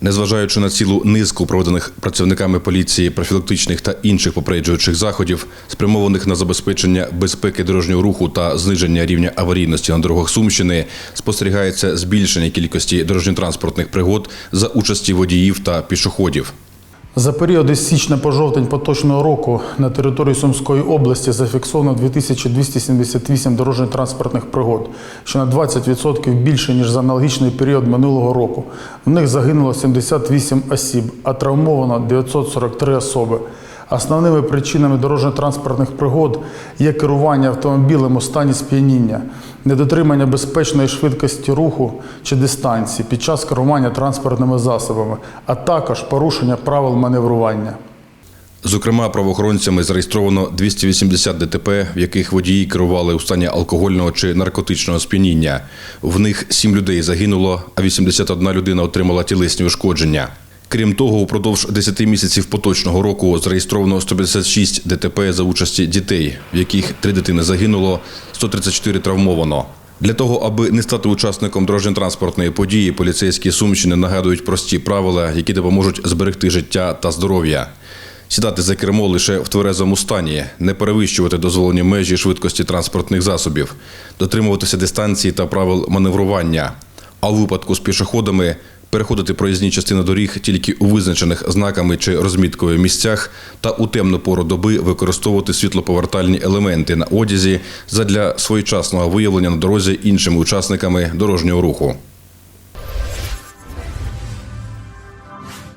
Незважаючи на цілу низку проведених працівниками поліції профілактичних та інших попереджуючих заходів, спрямованих на забезпечення безпеки дорожнього руху та зниження рівня аварійності на дорогах Сумщини, спостерігається збільшення кількості дорожньо-транспортних пригод за участі водіїв та пішоходів. За період із січня по жовтень поточного року на території Сумської області зафіксовано 2278 дорожньо-транспортних пригод, що на 20% більше, ніж за аналогічний період минулого року. В них загинуло 78 осіб, а травмовано 943 особи. Основними причинами дорожньо-транспортних пригод є керування автомобілем у стані сп'яніння, недотримання безпечної швидкості руху чи дистанції під час керування транспортними засобами, а також порушення правил маневрування. Зокрема, правоохоронцями зареєстровано 280 ДТП, в яких водії керували у стані алкогольного чи наркотичного сп'яніння. В них 7 людей загинуло, а 81 людина отримала тілесні ушкодження. Крім того, упродовж 10 місяців поточного року зареєстровано 156 ДТП за участі дітей, в яких 3 дитини загинуло, 134 травмовано. Для того, аби не стати учасником дорожньо-транспортної події, поліцейські Сумщини нагадують прості правила, які допоможуть зберегти життя та здоров'я. Сідати за кермо лише в тверезому стані, не перевищувати дозволені межі швидкості транспортних засобів, дотримуватися дистанції та правил маневрування. А у випадку з пішоходами переходити проїзні частини доріг тільки у визначених знаками чи розміткою місцях та у темну пору доби використовувати світлоповертальні елементи на одязі задля своєчасного виявлення на дорозі іншими учасниками дорожнього руху.